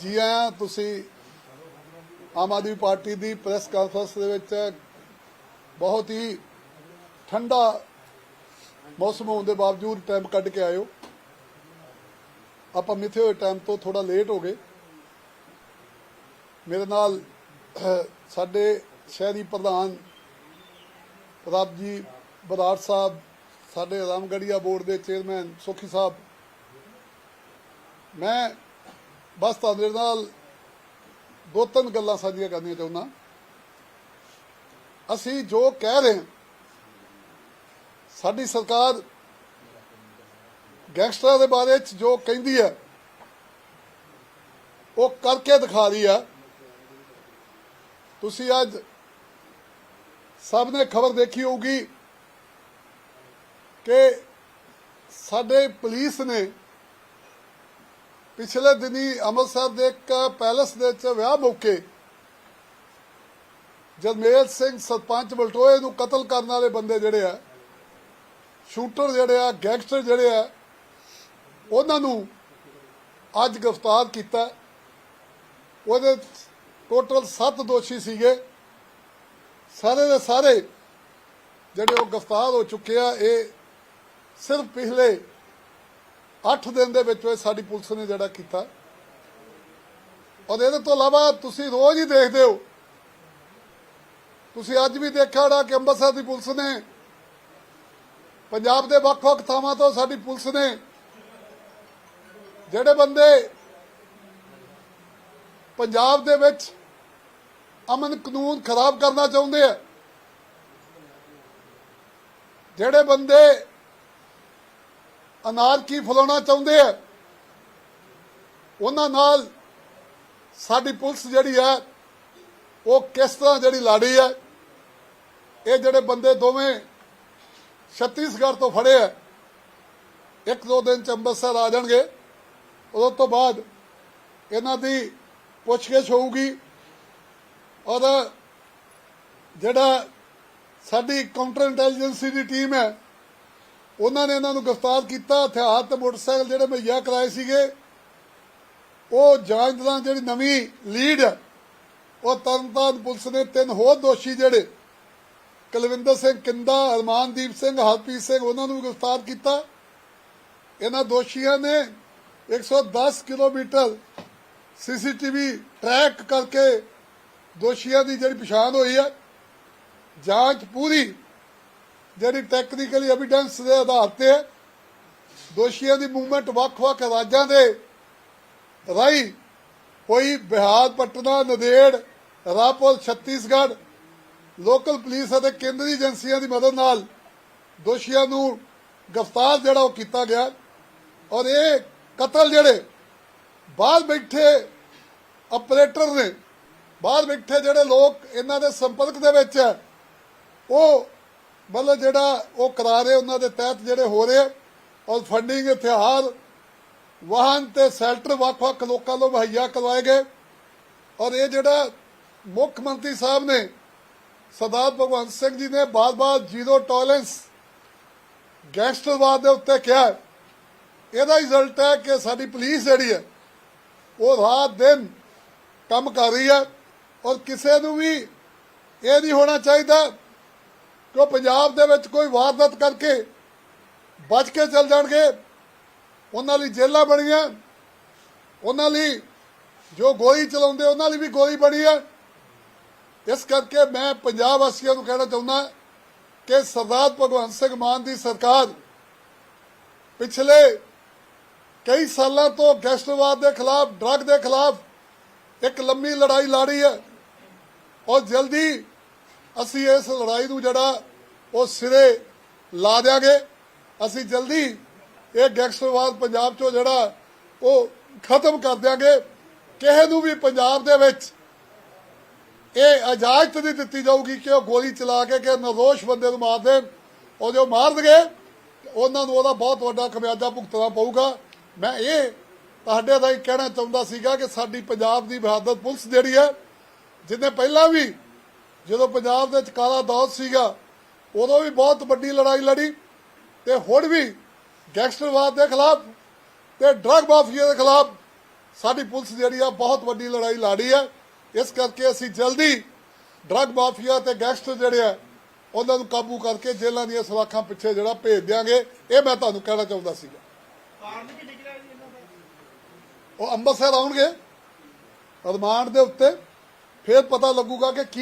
ਜੀ ਆਇਆਂ, ਤੁਸੀਂ ਆਮ ਆਦਮੀ ਪਾਰਟੀ ਦੀ ਪ੍ਰੈਸ ਕਾਨਫਰੰਸ ਦੇ ਵਿੱਚ ਬਹੁਤ ਹੀ ਠੰਡਾ ਮੌਸਮ ਹੋਣ ਦੇ ਬਾਵਜੂਦ ਟਾਈਮ ਕੱਢ ਕੇ ਆਇਓ। ਆਪਾਂ ਮਿੱਥੇ ਹੋਏ ਟਾਈਮ ਤੋਂ ਥੋੜਾ ਲੇਟ ਹੋ ਗਏ। ਮੇਰੇ ਨਾਲ ਸਾਡੇ ਸ਼ਹਿਰੀ ਪ੍ਰਧਾਨ ਪ੍ਰਤਾਪ ਜੀ ਬਰਾੜ ਸਾਹਿਬ, ਸਾਡੇ ਰਾਮਗੜੀਆ ਬੋਰਡ ਦੇ ਚੇਅਰਮੈਨ ਸੁਖੀ ਸਾਹਿਬ। ਮੈਂ ਬਸ ਤੁਹਾਡੇ ਨਾਲ ਦੋ ਤਿੰਨ ਗੱਲਾਂ ਸਾਂਝੀਆਂ ਕਰਨੀਆਂ ਚਾਹੁੰਦਾ। ਅਸੀਂ ਜੋ ਕਹਿ ਰਹੇ ਹਾਂ, ਸਾਡੀ ਸਰਕਾਰ ਗੈਂਗਸਟਰਾਂ ਦੇ ਬਾਰੇ ਚ ਜੋ ਕਹਿੰਦੀ ਹੈ, ਉਹ ਕਰਕੇ ਦਿਖਾ ਰਹੀ ਆ ਤੁਸੀਂ ਅੱਜ ਸਭ ਨੇ ਖਬਰ ਦੇਖੀ ਹੋਊਗੀ ਕਿ ਸਾਡੇ ਪੁਲਿਸ ਨੇ ਪਿਛਲੇ ਦਿਨੀ ਅੰਮ੍ਰਿਤਸਰ ਦੇ ਇੱਕ ਪੈਲਸ ਦੇ ਵਿੱਚ ਵਿਆਹ ਮੌਕੇ ਜਰਮੇਲ ਸਿੰਘ ਸਰਪੰਚ ਬਲਟੋਏ ਨੂੰ ਕਤਲ ਕਰਨ ਵਾਲੇ ਬੰਦੇ ਜਿਹੜੇ ਆ, ਸ਼ੂਟਰ ਜਿਹੜੇ ਆ, ਗੈਂਗਸਟਰ ਜਿਹੜੇ ਆ, ਉਹਨਾਂ ਨੂੰ ਅੱਜ ਗ੍ਰਿਫਤਾਰ ਕੀਤਾ। ਉਹਦੇ ਟੋਟਲ 7 ਦੋਸ਼ੀ ਸੀਗੇ। ਸਾਰੇ ਦੇ ਸਾਰੇ ਜਿਹੜੇ ਉਹ ਗ੍ਰਿਫਤਾਰ ਹੋ ਚੁੱਕੇ ਆ, ਇਹ ਸਿਰਫ ਪਿਛਲੇ 8 ਦਿਨ ਦੇ ਵਿੱਚ ਸਾਡੀ ਪੁਲਿਸ ਨੇ ਜਿਹੜਾ ਕੀਤਾ। ਔਰ ਇਹਦੇ ਤੋਂ ਇਲਾਵਾ ਤੁਸੀਂ ਰੋਜ਼ ਹੀ ਦੇਖਦੇ ਹੋ। ਤੁਸੀਂ ਅੱਜ ਵੀ ਦੇਖਿਆ ਹੋਣਾ ਕਿ ਅੰਮ੍ਰਿਤਸਰ ਦੀ ਪੁਲਿਸ ਨੇ ਪੰਜਾਬ ਦੇ ਵੱਖ-ਵੱਖ ਥਾਵਾਂ ਤੋਂ ਸਾਡੀ ਪੁਲਿਸ ਨੇ ਜਿਹੜੇ ਬੰਦੇ ਪੰਜਾਬ ਦੇ ਵਿੱਚ ਅਮਨ ਕਾਨੂੰਨ ਖਰਾਬ ਕਰਨਾ ਚਾਹੁੰਦੇ ਆ, ਜਿਹੜੇ ਬੰਦੇ ਅਨਾਰਕੀ ਫਲਾਉਣਾ ਚਾਹੁੰਦੇ ਆ। ਉਹਨਾਂ ਨਾਲ ਸਾਡੀ ਪੁਲਿਸ ਜਿਹੜੀ ਹੈ ਉਹ ਕਿਸ ਤਰ੍ਹਾਂ ਜਿਹੜੀ ਲਾੜੀ ਹੈ ਇਹ ਜਿਹੜੇ ਬੰਦੇ ਦੋਵੇਂ ਛੱਤੀਸਗੜ੍ਹ ਤੋਂ ਫੜੇ ਆ, ਇੱਕ ਦੋ ਦਿਨ ਚ ਅੰਮ੍ਰਿਤਸਰ ਆ ਜਾਣਗੇ। ਉਦੋਂ ਤੋਂ ਬਾਅਦ ਇਹਨਾਂ ਦੀ ਪੁੱਛਗਿੱਛ ਹੋਊਗੀ। ਔਰ ਜਿਹੜਾ ਸਾਡੀ ਕਾਊਂਟਰ ਇੰਟੈਲੀਜੈਂਸੀ ਦੀ ਟੀਮ ਹੈ ਉਹਨਾਂ ਨੇ ਇਹਨਾਂ ਨੂੰ ਗ੍ਰਿਫਤਾਰ ਕੀਤਾ ਹਥਿਆਰ ਤੇ ਮੋਟਰਸਾਈਕਲ ਜਿਹੜੇ ਮੁਹੱਈਆ ਕਰਾਏ ਸੀਗੇ, ਉਹ ਜਾਂਚ ਦੌਰਾਨ ਜਿਹੜੀ ਨਵੀਂ ਲੀਡ ਉਹ ਤਰਨਤਾਰਨ ਪੁਲਿਸ ਨੇ ਤਿੰਨ ਹੋਰ ਦੋਸ਼ੀ ਜਿਹੜੇ, ਕੁਲਵਿੰਦਰ ਸਿੰਘ ਕਿੰਦਾ ਅਰਮਾਨਦੀਪ ਸਿੰਘ, ਹਰਪ੍ਰੀਤ ਸਿੰਘ, ਉਹਨਾਂ ਨੂੰ ਗ੍ਰਿਫਤਾਰ ਕੀਤਾ। ਇਹਨਾਂ ਦੋਸ਼ੀਆਂ ਨੇ 110 ਕਿਲੋਮੀਟਰ ਸੀਸੀਟੀਵੀ ਟਰੈਕ ਕਰਕੇ ਦੋਸ਼ੀਆਂ ਦੀ ਜਿਹੜੀ ਪਛਾਣ ਹੋਈ ਹੈ ਜਾਂਚ ਪੂਰੀ ਜਿਹੜੀ ਟੈਕਨੀਕਲੀ ਐਵੀਡੈਂਸ ਦੇ ਆਧਾਰ ਤੇ ਦੋਸ਼ੀਆਂ ਦੀ ਮੂਵਮੈਂਟ ਵੱਖ-ਵੱਖ ਰਾਜਾਂ ਦੇ ਰਾਈ ਹੋਈ ਬਿਹਾਰ, ਪਟਨਾ, ਨਦੇੜ ਰਾਪੁਰ ਛੱਤੀਸਗੜ੍ਹ ਲੋਕਲ ਪੁਲਿਸ ਅਤੇ ਕੇਂਦਰੀ ਏਜੰਸੀਆਂ ਦੀ ਮਦਦ ਨਾਲ ਦੋਸ਼ੀਆਂ ਨੂੰ ਗ੍ਰਿਫਤਾਰ ਜਿਹੜਾ ਉਹ ਕੀਤਾ ਗਿਆ ਔਰ ਇਹ ਕਤਲ ਜਿਹੜੇ ਬਾਹਰ ਬੈਠੇ ਆਪਰੇਟਰ ਨੇ, ਬਾਹਰ ਬੈਠੇ ਜਿਹੜੇ ਲੋਕ ਇਹਨਾਂ ਦੇ ਸੰਪਰਕ ਦੇ ਵਿੱਚ ਹੈ ਉਹ ਮਤਲਬ ਜਿਹੜਾ ਉਹ ਕਰਾ ਰਹੇ ਉਹਨਾਂ ਦੇ ਤਹਿਤ ਜਿਹੜੇ ਹੋ ਰਹੇ ਔਰ ਫੰਡਿੰਗ ਹਥਿਆਰ ਵਾਹਨ ਤੇ ਸੈਲਟਰ ਵੱਖ-ਵੱਖ ਲੋਕਾਂ ਨੂੰ ਮੁਹੱਈਆ ਕਰਵਾਏ ਗਏ। ਔਰ ਇਹ ਜਿਹੜਾ ਮੁੱਖ ਮੰਤਰੀ ਸਾਹਿਬ ਨੇ ਸਰਦਾਰ ਭਗਵੰਤ ਸਿੰਘ ਜੀ ਨੇ ਬਾਰ-ਬਾਰ ਜ਼ੀਰੋ ਟੋਲਰੈਂਸ ਗੈਂਗਸਟਰਵਾਦ ਦੇ ਉੱਤੇ ਕਿਹਾ ਇਹਦਾ ਰਿਜ਼ਲਟ ਹੈ ਕਿ ਸਾਡੀ ਪੁਲਿਸ ਜਿਹੜੀ ਹੈ, ਉਹ ਰਾਤ ਦਿਨ ਕੰਮ ਕਰ ਰਹੀ ਹੈ। ਔਰ ਕਿਸੇ ਨੂੰ ਵੀ ਇਹ ਨਹੀਂ ਹੋਣਾ ਚਾਹੀਦਾ ਕਿ ਉਹ ਪੰਜਾਬ ਦੇ ਵਿੱਚ ਕੋਈ ਵਾਰਦਾਤ ਕਰਕੇ ਬਚ ਕੇ ਚੱਲ ਜਾਣਗੇ? ਉਹਨਾਂ ਲਈ ਜੇਲਾਂ ਬਣੀਆਂ। ਉਹਨਾਂ ਲਈ ਜੋ ਗੋਲੀ ਚਲਾਉਂਦੇ, ਉਹਨਾਂ ਲਈ ਵੀ ਗੋਲੀ ਬਣੀ ਹੈ। ਇਸ ਕਰਕੇ ਮੈਂ ਪੰਜਾਬ ਵਾਸੀਆਂ ਨੂੰ ਕਹਿਣਾ ਚਾਹੁੰਦਾ ਕਿ ਸਰਦਾਰ ਭਗਵੰਤ ਸਿੰਘ ਮਾਨ ਦੀ ਸਰਕਾਰ ਪਿਛਲੇ ਕਈ ਸਾਲਾਂ ਤੋਂ ਗੈਸਟਵਾਦ ਦੇ ਖਿਲਾਫ, ਡਰੱਗ ਦੇ ਖਿਲਾਫ ਇੱਕ ਲੰਮੀ ਲੜਾਈ ਲੜੀ ਹੈ। ਔਰ ਜਲਦੀ ਅਸੀਂ ਇਸ ਲੜਾਈ ਨੂੰ ਜਿਹੜਾ ਉਹ ਸਿਰੇ ਲਾ ਦਿਆਂਗੇ। ਅਸੀਂ ਜਲਦੀ ਇਹ ਗੈਂਗਸਟਰਵਾਦ ਪੰਜਾਬ ਚੋਂ ਜਿਹੜਾ ਉਹ ਖਤਮ ਕਰ ਦਿਆਂਗੇ। ਕਿਸੇ ਨੂੰ ਵੀ ਪੰਜਾਬ ਦੇ ਵਿੱਚ ਇਹ ਇਜਾਜ਼ਤ ਨਹੀਂ ਦਿੱਤੀ ਜਾਊਗੀ ਕਿ ਉਹ ਗੋਲੀ ਚਲਾ ਕੇ ਕਿ ਨਿਰਦੋਸ਼ ਬੰਦੇ ਨੂੰ ਮਾਰ ਦੇਣ। ਉਹ ਜੋ ਮਾਰ ਦਗੇ ਉਹਨਾਂ ਨੂੰ ਉਹਦਾ ਬਹੁਤ ਵੱਡਾ ਖਮਿਆਜਾ ਭੁਗਤਣਾ ਪਊਗਾ। ਮੈਂ ਇਹ ਤੁਹਾਡੇ ਦਾ ਹੀ ਕਹਿਣਾ ਚਾਹੁੰਦਾ ਸੀਗਾ ਕਿ ਸਾਡੀ ਪੰਜਾਬ ਦੀ ਬਹਾਦਰ ਪੁਲਿਸ ਜਿਹੜੀ ਹੈ ਜਿਹਨੇ ਪਹਿਲਾਂ ਵੀ ਜਦੋਂ ਪੰਜਾਬ ਦੇ ਵਿੱਚ ਕਾਲਾ ਦੌਰ ਸੀਗਾ ਉਦੋਂ ਵੀ ਬਹੁਤ ਵੱਡੀ ਲੜਾਈ ਲੜੀ ਤੇ ਹੁਣ ਵੀ ਗੈਂਗਸਟਰਵਾਦ ਦੇ ਖਿਲਾਫ ਤੇ ਡਰੱਗ ਮਾਫੀਆ ਦੇ ਖਿਲਾਫ ਸਾਡੀ ਪੁਲਿਸ ਜਿਹੜੀ ਆ ਬਹੁਤ ਵੱਡੀ ਲੜਾਈ ਲੜੀ ਹੈ। ਇਸ ਕਰਕੇ ਅਸੀਂ ਜਲਦੀ ਡਰੱਗ ਮਾਫੀਆ ਤੇ ਗੈਂਗਸਟਰ ਜਿਹੜੇ ਆ ਉਹਨਾਂ ਨੂੰ ਕਾਬੂ ਕਰਕੇ ਜੇਲ੍ਹਾਂ ਦੀਆਂ ਸਲਾਖਾਂ ਪਿੱਛੇ ਜਿਹੜਾ ਭੇਜ ਦਿਆਂਗੇ। ਇਹ ਮੈਂ ਤੁਹਾਨੂੰ ਕਹਿਣਾ ਚਾਹੁੰਦਾ ਸੀਗਾ। ਉਹ ਅੰਮ੍ਰਿਤਸਰ ਆਉਣਗੇ ਰਿਮਾਂਡ ਦੇ ਉੱਤੇ। ਫਿਰ ਪਤਾ ਲੱਗੂਗਾ ਕਿ ਕੀ